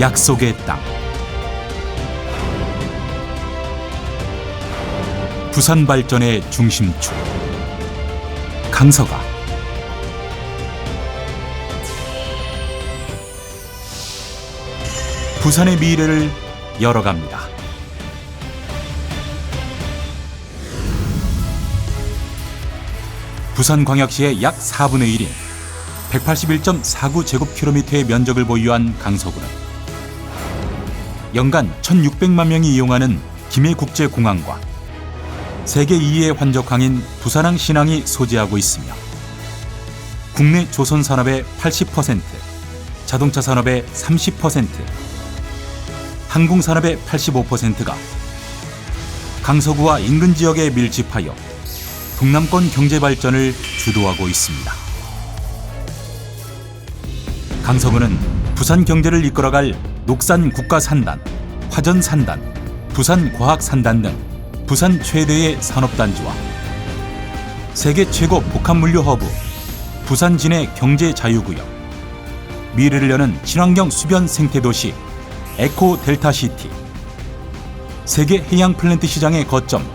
약속의 땅. 부산 발전의 중심축. 강서가. 부산의 미래를 열어갑니다. 부산광역시의 약 4분의 1인 181.49제곱킬로미터의 면적을 보유한 강서구는 연간 1,600만 명이 이용하는 김해국제공항과 세계 2위의 환적항인 부산항 신항이 소재하고 있으며 국내 조선 산업의 80%, 자동차 산업의 30%, 항공 산업의 85%가 강서구와 인근 지역에 밀집하여 동남권 경제 발전을 주도하고 있습니다. 강서구는 부산 경제를 이끌어갈 녹산 국가산단, 화전산단, 부산과학산단 등 부산 최대의 산업단지와 세계 최고 복합물류 허브, 부산 진해 경제 자유구역, 미래를 여는 친환경 수변 생태도시 에코 델타시티, 세계 해양 플랜트 시장의 거점,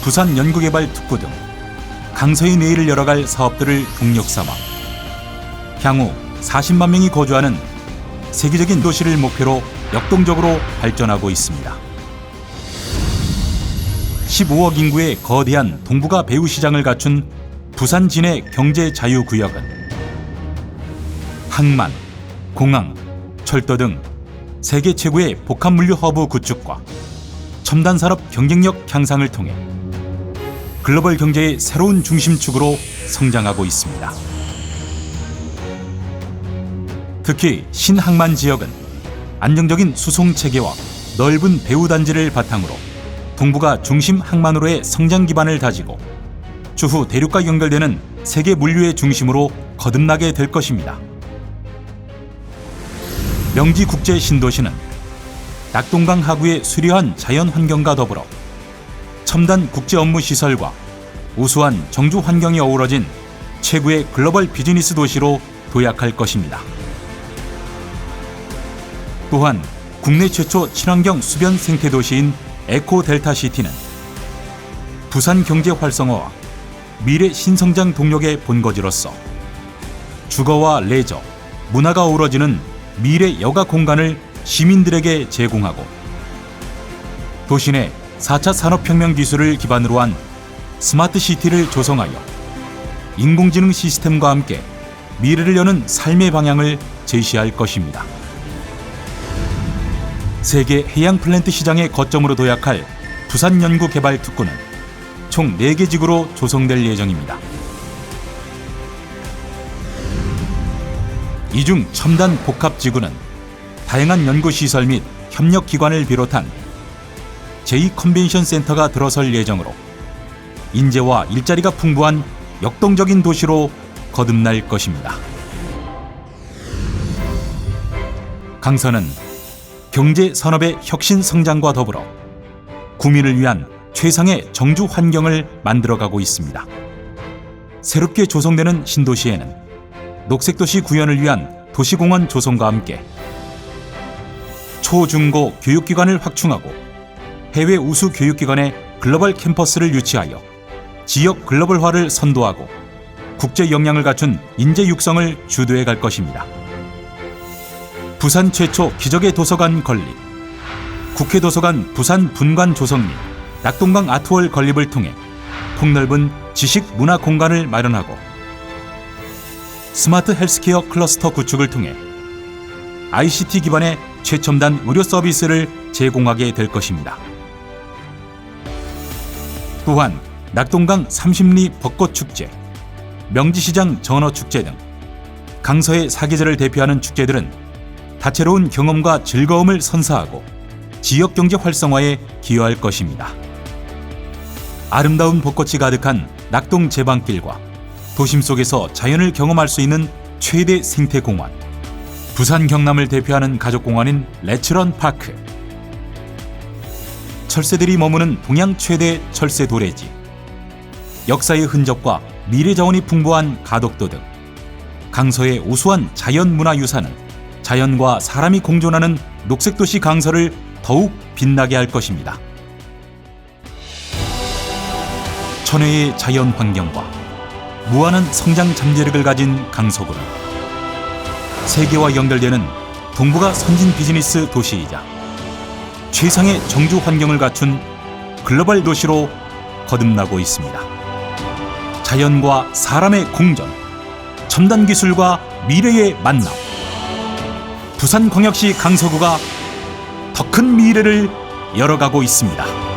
부산 연구개발 특구 등 강서의 내일을 열어갈 사업들을 동력 삼아 향후 40만 명이 거주하는 세계적인 도시를 목표로 역동적으로 발전하고 있습니다. 15억 인구의 거대한 동북아 배후 시장을 갖춘 부산 진해 경제 자유 구역은 항만, 공항, 철도 등 세계 최고의 복합 물류 허브 구축과 첨단 산업 경쟁력 향상을 통해 글로벌 경제의 새로운 중심축으로 성장하고 있습니다. 특히 신항만 지역은 안정적인 수송 체계와 넓은 배후 단지를 바탕으로 동북아 중심 항만으로의 성장 기반을 다지고 추후 대륙과 연결되는 세계 물류의 중심으로 거듭나게 될 것입니다. 명지 국제 신도시는 낙동강 하구의 수려한 자연 환경과 더불어 첨단 국제 업무 시설과 우수한 정주 환경이 어우러진 최고의 글로벌 비즈니스 도시로 도약할 것입니다. 또한 국내 최초 친환경 수변 생태 도시인 에코 델타 시티는 부산 경제 활성화와 미래 신성장 동력의 본거지로서 주거와 레저, 문화가 어우러지는 미래 여가 공간을 시민들에게 제공하고 도시 내 4차 산업혁명 기술을 기반으로 한 스마트 시티를 조성하여 인공지능 시스템과 함께 미래를 여는 삶의 방향을 제시할 것입니다. 세계 해양 플랜트 시장의 거점으로 도약할 부산 연구개발 특구는 총 4개 지구로 조성될 예정입니다. 이 중 첨단 복합 지구는 다양한 연구 시설 및 협력 기관을 비롯한 제2 컨벤션 센터가 들어설 예정으로 인재와 일자리가 풍부한 역동적인 도시로 거듭날 것입니다. 강서는 경제 산업의 혁신 성장과 더불어 구민을 위한 최상의 정주 환경을 만들어가고 있습니다. 새롭게 조성되는 신도시에는 녹색도시 구현을 위한 도시공원 조성과 함께 초중고 교육기관을 확충하고 해외 우수 교육기관의 글로벌 캠퍼스를 유치하여 지역 글로벌화를 선도하고 국제 역량을 갖춘 인재 육성을 주도해 갈 것입니다. 부산 최초 기적의 도서관 건립, 국회 도서관 부산 분관 조성 및 낙동강 아트월 건립을 통해 폭넓은 지식 문화 공간을 마련하고 스마트 헬스케어 클러스터 구축을 통해 ICT 기반의 최첨단 의료 서비스를 제공하게 될 것입니다. 또한 낙동강 30리 벚꽃 축제, 명지시장 전어 축제 등 강서의 사계절을 대표하는 축제들은 다채로운 경험과 즐거움을 선사하고 지역 경제 활성화에 기여할 것입니다. 아름다운 벚꽃이 가득한 낙동 제방길과 도심 속에서 자연을 경험할 수 있는 최대 생태공원, 부산 경남을 대표하는 가족공원인 레츠런 파크, 철새들이 머무는 동양 최대 철새 도래지, 역사의 흔적과 미래 자원이 풍부한 가덕도 등 강서의 우수한 자연 문화 유산은 자연과 사람이 공존하는 녹색도시 강서를 더욱 빛나게 할 것입니다. 천혜의 자연 환경과 무한한 성장 잠재력을 가진 강서구는 세계와 연결되는 동북아 선진 비즈니스 도시이자 최상의 정주 환경을 갖춘 글로벌 도시로 거듭나고 있습니다. 자연과 사람의 공존, 첨단 기술과 미래의 만남. 부산광역시 강서구가 더 큰 미래를 열어가고 있습니다.